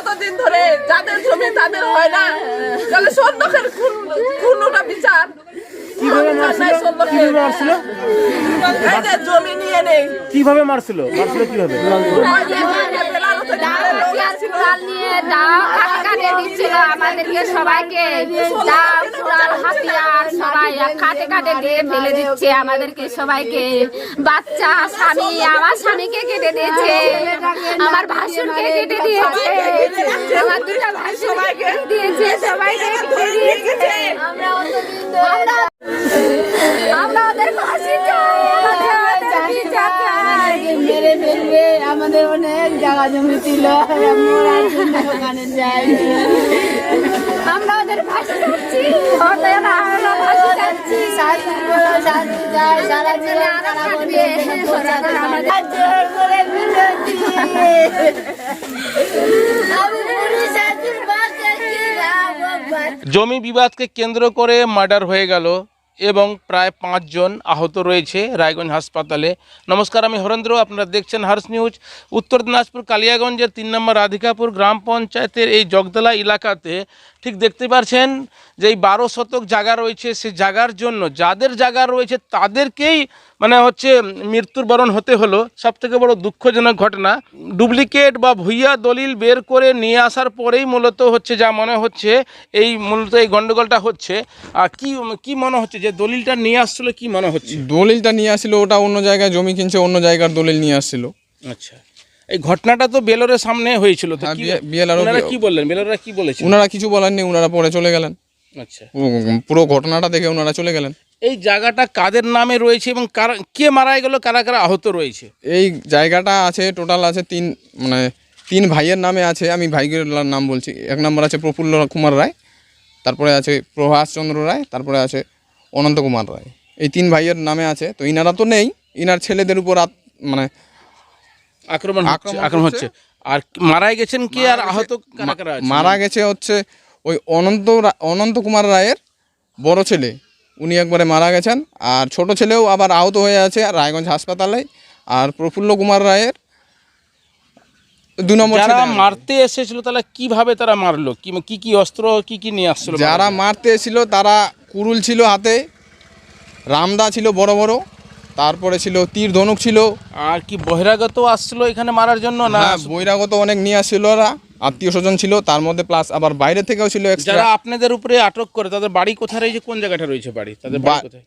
কতদিন ধরে যাদের জমি তাদের হয় না তাহলে সন্দেহের কোনটা বিচার? কীভাবে মারছিল? নাই সন্ধ্যকের। কীভাবে মারছিল? জমি নিয়ে নেই। কীভাবে মারছিল? মারছিল কীভাবে? দিচ্ছিল আমাদেরকে সবাইকে। হাতিয়ার সবাই কাটে কাটে দিয়ে ফেলে দিচ্ছে আমাদেরকে সবাইকে। বাচ্চা, স্বামী, আমার স্বামীকে কেটে দিয়েছে। আমার ভাসুরকে কেটে দিয়েছে। আমার দুটা ভাসুর দিয়েছে, সবাইকে কেটে দিয়েছে। আমরা- আমরা আমাদের জায়গা জমি ছিল। জমি বিবাদকে কেন্দ্র করে মার্ডার হয়ে গেল। এবং প্রায় পাঁচজন আহত রয়েছে রায়গঞ্জ হাসপাতালে। নমস্কার, আমি হরেন্দ্র। আপনারা দেখছেন হার্স নিউজ। উত্তর দিনাজপুর কালিয়াগঞ্জের তিন নম্বর রাধিকাপুর গ্রাম পঞ্চায়েতের এই জগদলা এলাকাতে ঠিক দেখতে পাচ্ছেন যে এই বারো শতক জায়গা রয়েছে। সেই জায়গার জন্য যাদের জায়গা রয়েছে তাদেরকেই মানে হচ্ছে মৃত্যুর বরণ হতে হলো। সব থেকে বড় দুঃখজনক ঘটনা, ডুপ্লিকেট বা ভুইয়া দলিল বের করে নিয়ে আসার পরেই মূলত হচ্ছে যা মনে হচ্ছে, এই মূলত এই গন্ডগোলটা হচ্ছে। কি কি মনে হচ্ছে যে দলিলটা নিয়ে আসছিল কি মনে হচ্ছে? দলিলটা নিয়ে আসছিল ওটা অন্য জায়গায় জমি কিনছে অন্য জায়গার দলিল নিয়ে আসছিল। আচ্ছা। এই ঘটনাটা তো বেলোরের সামনে হয়েছিল তো হ্যাঁ, কি ওনারা বললেন? বেলোররা কি বলেছে ওনারা কিছু বলেননি ওনারা পরে চলে গেলেন। আচ্ছা। পুরো- ঘটনাটা দেখে ওনারা চলে গেলেন। এই জায়গাটা কাদের নামে রয়েছে এবং কারা কে মারা গেল কারা কারা আহত রয়েছে? এই জায়গাটা আছে টোটাল আছে তিন মানে তিন ভাইয়ের নামে আছে আমি ভাইগুলোর নাম বলছি। এক নম্বর আছে প্রফুল্ল কুমার রায় তারপরে আছে প্রভাস চন্দ্র রায় তারপরে আছে অনন্ত কুমার রায়। এই তিন ভাইয়ের নামে আছে তো ইনারা তো নেই ইনার ছেলেদের উপর মানে আক্রমণ আক্রমণ আক্রমণ হচ্ছে। আর মারা গেছেন কে আর আহত মারা গেছে হচ্ছে ওই অনন্ত অনন্ত কুমার রায়ের বড় ছেলে। উনি একবারে মারা গেছেন আর ছোট ছেলেও আবার আহত হয়ে আছে রায়গঞ্জ হাসপাতালে। আর প্রফুল্ল কুমার রায়ের দু নম্বর যারা। মারতে এসেছিল তাহলে কীভাবে তারা মারলো? কি কি অস্ত্র কি কি নিয়ে আসছিল যারা মারতে এসেছিল তারা কুরুল ছিল হাতে রামদা ছিল বড় বড় তারপরে ছিল তীর ধনুক ছিল। আর কি বহিরাগত আসছিল এখানে মারার জন্য না? হ্যাঁ বৈরাগত অনেক নিয়ে আসছিল ওরা আত্মীয় স্বজন ছিল তার মধ্যে প্লাস আবার বাইরে থেকেও ছিল যারা আপনাদের উপরে আটক করে তাদের বাড়ি কোথায়? রয়েছে কোন জায়গাটা রয়েছে বাড়ি? তাদের বাড়ি কোথায়?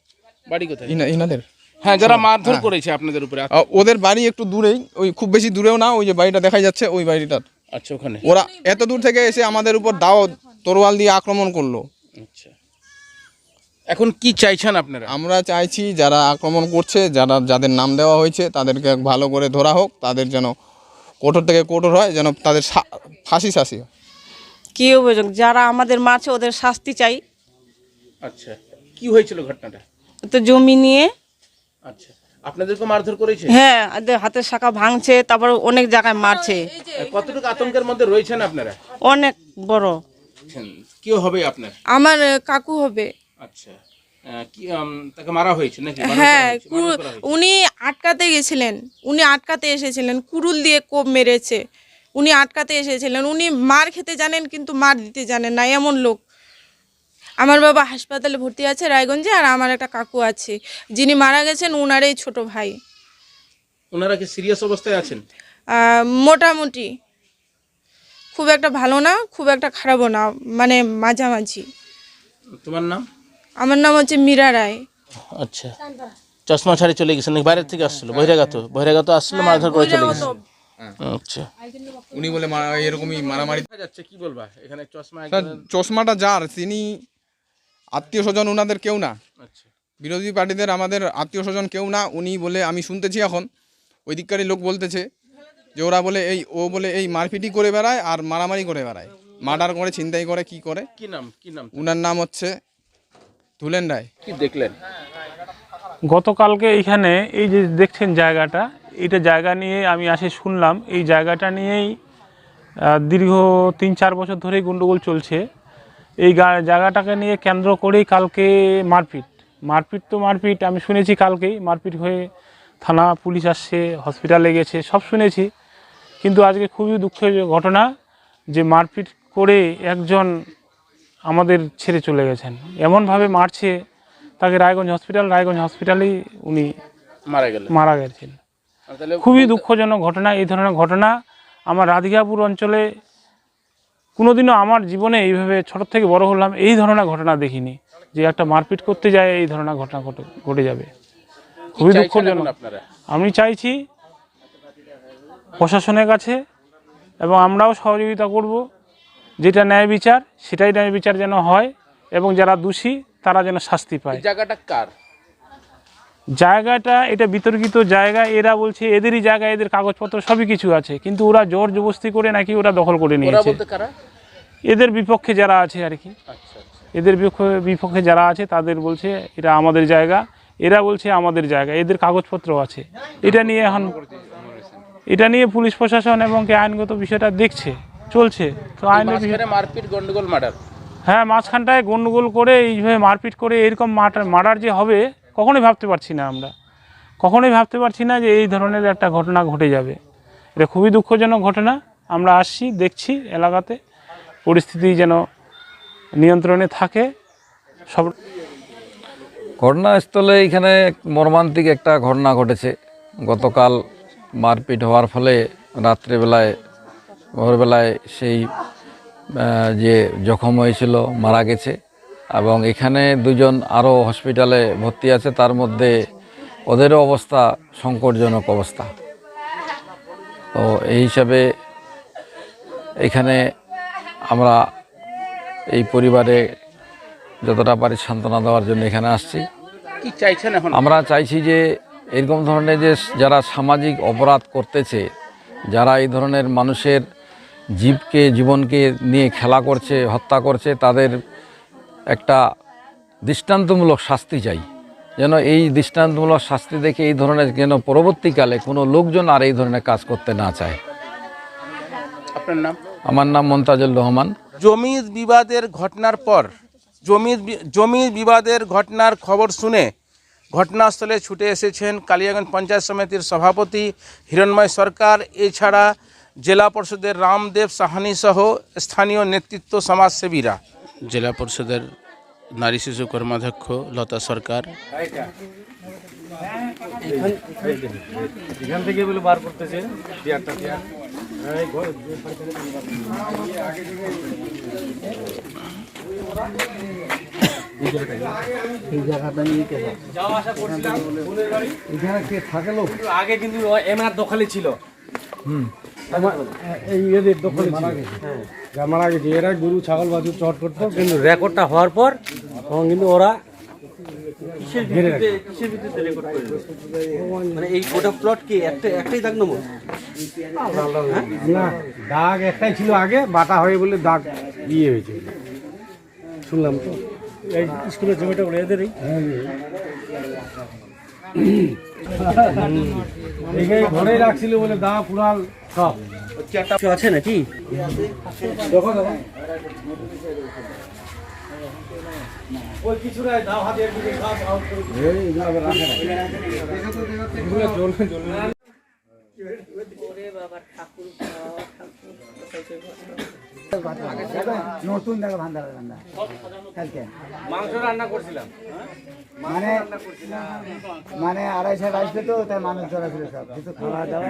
বাড়ি কোথায়? ইনাদের। হ্যাঁ যারা মারধর করেছে আপনাদের উপরে ওদের বাড়ি একটু দূরেই ওই খুব বেশি দূরেও না ওই যে বাড়িটা দেখা যাচ্ছে ওই বাড়িটার। আচ্ছা ওখানে। ওরা এত দূর থেকে এসে আমাদের উপর দাও তরোয়াল দিয়ে আক্রমণ করল। আচ্ছা। এখন কি চাইছেন আপনারা? আমরা চাইছি যারা আক্রমণ করছে যারা যাদের নাম দেওয়া হয়েছে তাদেরকে ভালো করে ধরা হোক তাদের যেন কঠোর থেকে কঠোর হয় যেন তাদের ফাঁসি শাসি হয়। কি অভিযোগ? যারা আমাদের মারছে ওদের শাস্তি চাই। আচ্ছা। কি হয়েছিল ঘটনাটা? তো জমি নিয়ে আচ্ছা। আপনাদেরকে মারধর করেছে? হ্যাঁ এদের হাতের শাখা ভাঙছে তারপর অনেক জায়গায় মারছে। কতটুকু আতঙ্কের মধ্যে রয়েছেন আপনারা? অনেক বড়। কি হবে আপনার? আমার কাকু হবে। আচ্ছা তাকে মারা হয়েছে নাকি? হ্যাঁ? উনি আটকাতে গেছিলেন। উনি আটকাতে এসেছিলেন কুরুল দিয়ে কোপ মেরেছে। উনি আটকাতে এসেছিলেন। উনি মার খেতে জানেন কিন্তু মার দিতে জানেন না এমন লোক। আমার বাবা হাসপাতালে ভর্তি আছে রায়গঞ্জে আর আমার একটা কাকু আছে। যিনি মারা গেছেন উনারই ছোট ভাই। ওনারা কি সিরিয়াস অবস্থায় আছেন? মোটামুটি। খুব একটা ভালো না খুব একটা খারাপও না মানে মাঝামাঝি। তোমার নাম? আমার নাম হচ্ছে মীরা রায়। আচ্ছা। চশমা ছাড়ি চলে গেছেন বাইরের থেকে আসছিল বহিরাগত। বহিরাগত আসছিল মারধর করে চলে গেছে। আচ্ছা। উনি বলে এরকমই মারামারি যাচ্ছে কি বলবা? এখানে চশমা চশমাটা যার তিনি আত্মীয় স্বজন ওনাদের কেউ না। আচ্ছা। বিরোধী পার্টিদের আমাদের আত্মীয় স্বজন কেউ না উনি বলে আমি শুনতেছি এখন। ওই দিককারই লোক বলতেছে যে ওরা বলে এই ও বলে এই মারপিটি করে বেড়ায় আর মারামারি করে বেড়ায়। মার্ডার করে ছিনতাই করে কি করে? কি নাম কি নাম? উনার নাম হচ্ছে ধুলেন রায়। কি দেখলেন? গতকালকে এইখানে এই যে দেখছেন জায়গাটা এটা জায়গা নিয়ে আমি আসে শুনলাম। এই জায়গাটা নিয়েই দীর্ঘ তিন চার বছর ধরেই গণ্ডগোল চলছে। এই গা- জায়গাটাকে নিয়ে কেন্দ্র করেই কালকে মারপিট। মারপিট তো মারপিট আমি শুনেছি কালকেই মারপিট হয়ে থানা পুলিশ আসছে হসপিটালে গেছে সব শুনেছি। কিন্তু আজকে খুবই দুঃখের ঘটনা যে মারপিট করে একজন আমাদের ছেড়ে চলে গেছেন। এমনভাবে মারছে তাকে রায়গঞ্জ হসপিটাল রায়গঞ্জ হসপিটালেই উনি মারা গেলেন। মারা গেছেন। খুবই দুঃখজনক ঘটনা এই ধরনের ঘটনা আমার রাধিকাপুর অঞ্চলে কোনোদিনও আমার জীবনে এইভাবে ছোট থেকে বড় হলাম এই ধরনের ঘটনা দেখিনি। যে একটা মারপিট করতে যায় এই ধরনের ঘটনা ঘটে ঘটে যাবে। খুবই দুঃখজনক। আমি চাইছি প্রশাসনের কাছে এবং আমরাও সহযোগিতা করব। যেটা ন্যায় বিচার সেটাই ন্যায় বিচার যেন হয় এবং যারা দোষী তারা যেন শাস্তি পায়। জায়গাটা কার? জায়গাটা এটা বিতর্কিত জায়গা এরা বলছে এদেরই জায়গা এদের কাগজপত্র সবই কিছু আছে। কিন্তু ওরা জোর জবস্তি করে নাকি ওরা দখল করে নিয়েছে। এদের বিপক্ষে যারা আছে আর কি। আচ্ছা আচ্ছা। এদের বিপক্ষে বিপক্ষে যারা আছে তাদের বলছে এটা আমাদের জায়গা। এরা বলছে আমাদের জায়গা এদের কাগজপত্র আছে। এটা নিয়ে এখন এটা নিয়ে পুলিশ প্রশাসন এবং কি আইনগত বিষয়টা দেখছে চলছে। তো আইনের বিষয় মারপিট গন্ডগোল মার্ডার। হ্যাঁ মাঝখানটায় গন্ডগোল করে এইভাবে মারপিট করে এরকম মার্ডার যে হবে কখনোই ভাবতে পারছি না আমরা। কখনোই ভাবতে পারছি না যে এই ধরনের একটা ঘটনা ঘটে যাবে। এটা খুবই দুঃখজনক ঘটনা। আমরা আসছি, দেখছি এলাকাতে পরিস্থিতি যেন নিয়ন্ত্রণে থাকে। সব ঘটনাস্থলে এখানে মর্মান্তিক একটা ঘটনা ঘটেছে। গতকাল মারপিট হওয়ার ফলে রাত্রেবেলায়, ভোরবেলায় সেই যে জখম হয়েছিল, মারা গেছে। এবং এখানে দুজন আরও হসপিটালে ভর্তি আছে তার মধ্যে ওদেরও অবস্থা সংকটজনক অবস্থা। তো এই হিসাবে এখানে আমরা এই পরিবারে যতটা পারি সান্ত্বনা দেওয়ার জন্য এখানে আসছি। কি চাইছেন এখন? আমরা চাইছি যে এরকম ধরনের যে যারা সামাজিক অপরাধ করতেছে যারা এই ধরনের মানুষের জীবকে জীবনকে নিয়ে খেলা করছে হত্যা করছে তাদের একটা দৃষ্টান্তমূলক শাস্তি চাই। যেন এই দৃষ্টান্তমূলক শাস্তি দেখে এই ধরনের যেন পরবর্তীকালে কোনো লোকজন আর এই ধরনের কাজ করতে না চায়। আপনার নাম? আমার নাম মন্তাজুর রহমান। জমি বিবাদের ঘটনার পর জমি জমি বিবাদের ঘটনার খবর শুনে ঘটনাস্থলে ছুটে এসেছেন কালিয়াগঞ্জ পঞ্চায়েত সমিতির সভাপতি হিরণময় সরকার এছাড়া জেলা পরিষদের রামদেব সাহানি সহ স্থানীয় নেতৃত্ব সমাজসেবীরা। জেলা পরিষদের নারী শিশু কর্মাধ্যক্ষ লতা সরকার। এখান থেকে বলে বার করতেছে আগে কিন্তু এমআর দখলে ছিল। এই এদের দখলে ছিল। হ্যাঁ। যা মারা গেছে এরা গরু ছাগল বাছুর চট করতো। কিন্তু রেকর্ডটা হওয়ার পর তখন কিন্তু ওরা মানে এই গোটা প্লট কি? একটা একটাই দাগ নম্বর না দাগ একটাই ছিল আগে বাটা হয়ে বলে দাগ ইয়ে হয়েছে। শুনলাম তো। এই স্কুলের জমিটা ওরা এদেরই। এখানে ঘরে রাখছিল বলে দা কুড়াল। সব কিছু আছে নাকি? দেখো দেখো। নতুন দেখো ভান্ডার রান্না কালকে। মাংস রান্না করছিলাম। মানে মানে আড়াইশো আসবে তো তাই মানুষ ছিল সব। কিছু খাওয়া দাওয়া